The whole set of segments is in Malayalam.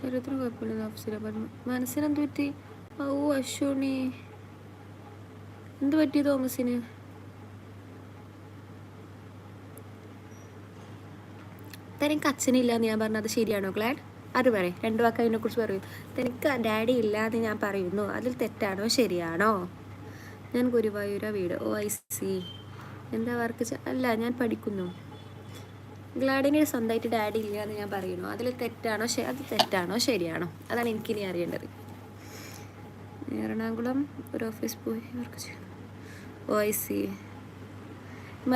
ശരീരത്തിന് കുഴപ്പമില്ല പറഞ്ഞു മനസ്സിനെന്ത് പറ്റി? ഓ അശ്വണി എന്ത് പറ്റി തോമസിന്? തനിക്ക് അച്ഛനില്ല എന്ന് ഞാൻ പറഞ്ഞത് ശരിയാണോ ഗ്ലാഡ്? അത് പറയും. രണ്ടു വാക്ക് അതിനെ കുറിച്ച് പറയും. തനിക്ക് ഡാഡി ഇല്ല എന്ന് ഞാൻ പറയുന്നു. അതിൽ തെറ്റാണോ ശരിയാണോ? ഞാൻ ഗുരുവായൂര വീട്. ഓ ഐ സി എന്താ വർക്ക് അല്ല ഞാൻ പഠിക്കുന്നു. ഗ്ലാഡിന് സ്വന്തമായിട്ട് ഡാഡി ഇല്ല എന്ന് ഞാൻ പറയുന്നു. അതിൽ തെറ്റാണോ അത് തെറ്റാണോ ശരിയാണോ? അതാണ് എനിക്കിനി അറിയേണ്ടത്. എറണാകുളം ഒരു ഓഫീസ് പോയി വർക്ക് ചെയ്യണം. O I C.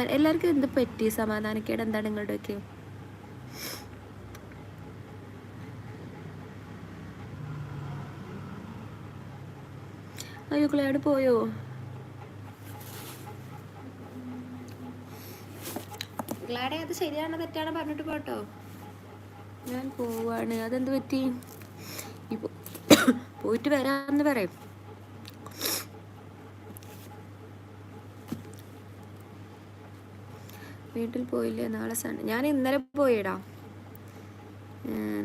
എല്ലാവർക്കും എന്ത് പറ്റി? സമാധാനക്കേട് എന്താണ് നിങ്ങളുടെയൊക്കെ? അയ്യോ ക്ലാഡ് പോയോ? ഗ്ലാഡെ അത് ശരിയാണോ തെറ്റാണോ പറഞ്ഞിട്ട് പോട്ടോ. ഞാൻ പോവാണ്. അതെന്ത് പറ്റി? പോയിട്ട് വരാന്ന് പറയും. വീട്ടിൽ പോയില്ലേ? നാളെ സൺഡേ ഞാൻ ഇന്നലെ പോയിടാ.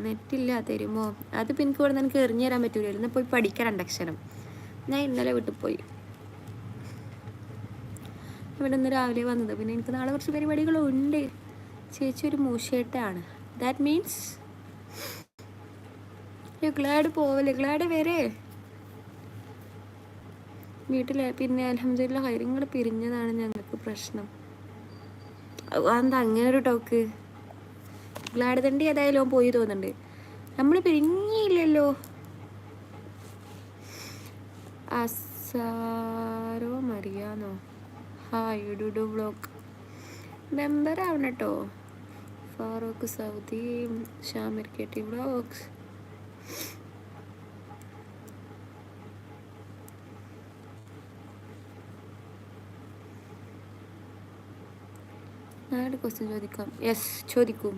നെറ്റില്ല തരുമോ? അത് എനിക്ക് നിനക്ക് എറിഞ്ഞു തരാൻ പറ്റൂലായിരുന്നു പോയി പഠിക്കാൻ രണ്ടക്ഷരം. ഞാൻ ഇന്നലെ വീട്ടിൽ പോയി. ഇവിടെ നിന്ന് രാവിലെ വന്നത്. പിന്നെ എനിക്ക് നാളെ കുറച്ച് പരിപാടികളുണ്ട്. ചേച്ചി ഒരു മൂശേട്ടാണ് ദാറ്റ് മീൻസ് ഗ്ലാഡ് പോവല്ലേ? ഗ്ലാഡ് വരെ. വീട്ടിലെ പിന്നെ അലഹമില്ല കാര്യങ്ങൾ പിരിഞ്ഞതാണ് ഞങ്ങൾക്ക് പ്രശ്നം. അതെന്താ അങ്ങനെ ഒരു ടോക്ക് ഗ്ലാഡ് തണ്ടി ഏതായാലും പോയി തോന്നുന്നുണ്ട്. നമ്മൾ പിരിഞ്ഞില്ലല്ലോ. അസാരോ മറിയാന്നോ ഹായ് ഡുഡു വ്ലോഗ് മെമ്പർ ആവണം കേട്ടോ Farooq Saudi Shamir K T vlogs നാല് ക്വസ്റ്റ്യൻ ചോദിക്കാം. യെസ് ചോദിക്കും.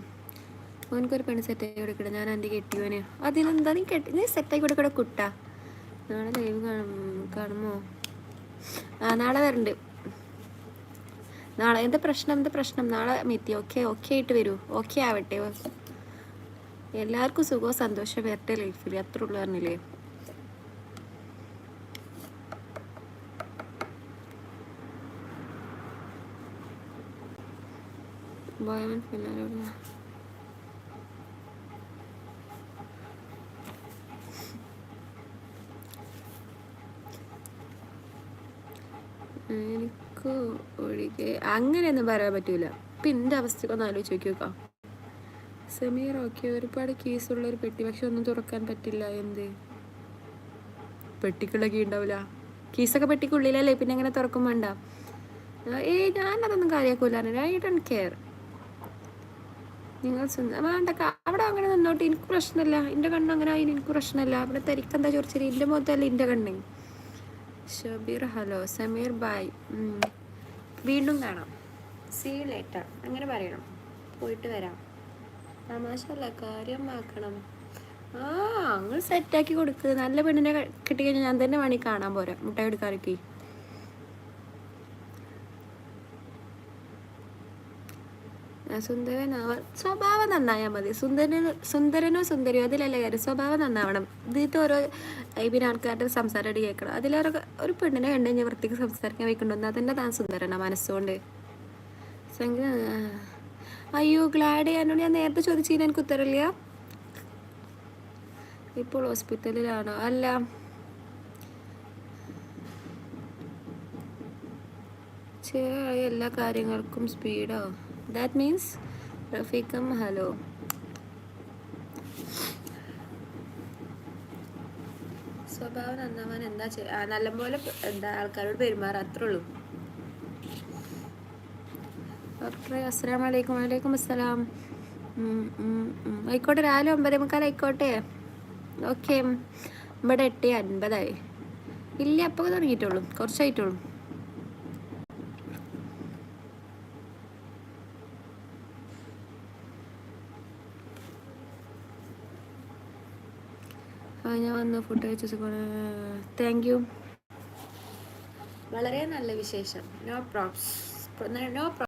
ഓനക്കൊരു പെണ്ണ് സെറ്റാക്കി കൊടുക്കട്ടെ. ഞാൻ എന്റെ കെട്ടിയോനെ അതിനെന്താ നീ കെട്ടി നീ സെറ്റാക്കി കൊടുക്കട്ടെ കുട്ട? നാളെ ലൈവ് കാണും കാണുമോ? ആ നാളെ വരണ്ട്. നാളെ എന്താ പ്രശ്നം? എന്താ പ്രശ്നം? നാളെ മിത്തി ഓക്കെ ഓക്കെ ആയിട്ട് വരൂ. ഓക്കെ ആവട്ടെ. എല്ലാവർക്കും സുഖവും സന്തോഷം വരട്ടെ ലൈഫിൽ. അത്ര ഉള്ളു പറഞ്ഞില്ലേ? ബോയമൻ ഒഴികെ അങ്ങനെയൊന്നും പറയാൻ പറ്റൂല. ഇപ്പം എന്റെ അവസ്ഥ ഒന്ന് ആലോചിച്ച് നോക്കി സമീർ ഓക്കെ. ഒരുപാട് കേസുള്ള ഒരു പെട്ടി പക്ഷെ ഒന്നും തുറക്കാൻ പറ്റില്ല. എന്ത്? പെട്ടിക്കുള്ള കീ ഉണ്ടാവില്ല കീസൊക്കെ പെട്ടിക്കുള്ളിലല്ലേ പിന്നെ അങ്ങനെ തുറക്കും വേണ്ട. ഏയ് ഞാനതൊന്നും കാര്യമാക്കൂല ഐ ഡോണ്ട് കെയർ നിങ്ങൾ വേണ്ട അവിടെ അങ്ങനെ നിന്നോട്ട്. എനിക്ക് പ്രശ്നമില്ല. എന്റെ കണ്ണ് അങ്ങനെ ആയി എനിക്ക് പ്രശ്നമില്ല. അവിടെ തരിക്കെന്താ ചോദിച്ചാൽ എന്റെ മുഖത്തല്ല എന്റെ കണ്ണ്. ഷബീർ ഹലോ. സമീർ ബായ് വീണ്ടും കാണാം. സീ ലേറ്റർ അങ്ങനെ പറയണം. പോയിട്ട് വരാം. തമാശല്ല കാര്യമാക്കണം. ആ അങ്ങ് സെറ്റാക്കി കൊടുക്ക്. നല്ല പെണ്ണിനെ കിട്ടിക്കഴിഞ്ഞാൽ ഞാൻ തന്നെ വേണമെങ്കിൽ കാണാൻ പോരാ. മുട്ടായി എടുക്കാറൊക്കെ സുന്ദരനാവ സ്വഭാവം നന്നായാൽ മതി. സുന്ദരനോ സുന്ദരനോ സുന്ദരിയോ അതിലല്ല കാര്യം? സ്വഭാവം നന്നാവണം. ഇതിലത്തെ ഓരോ പിന്നെ ആൾക്കാരുടെ സംസാരമായിട്ട് കേൾക്കണം. അതിലൊരു ഒരു പെണ്ണിനെ കണ്ടു കഴിഞ്ഞാൽ വൃത്തിക്ക് സംസാരിക്കാൻ വെക്കണമെന്ന് അതെന്നെ താൻ സുന്ദരനാ മനസ്സുകൊണ്ട്. അയ്യോ ഗ്ലാഡ് ചെയ്യാനോട് ഞാൻ നേരത്തെ ചോദിച്ചു എനിക്ക് ഉത്തരവില്ല. ഇപ്പോൾ ഹോസ്പിറ്റലിലാണോ? അല്ല. എല്ലാ കാര്യങ്ങൾക്കും സ്പീഡോ ദാറ്റ് മീൻസ് റഫീഖം ഹലോ സ്വഭാവം നന്നാവാൻ എന്താ ചെയ്യുക നല്ലപോലെ എന്താ ആൾക്കാരോട് പെരുമാറുക അത്രേ ഉള്ളൂ ഡോക്ടറെ അസ്സലാം വലൈക്കും വലൈക്കും അസ്സലാം. ആയിക്കോട്ടെ രാവിലെ ഒമ്പതേ മുക്കാൽ ആയിക്കോട്ടെ. ഓക്കെ. ഇവിടെ എട്ട് അൻപതായി. ഇല്ല അപ്പോൾ തുടങ്ങിയിട്ടുള്ളൂ. കുറച്ചായിട്ടുള്ളൂ ആ ഞാൻ വന്ന് ഫുഡ് കഴിച്ചു താങ്ക് യു വളരെ നല്ല വിശേഷം. No probes no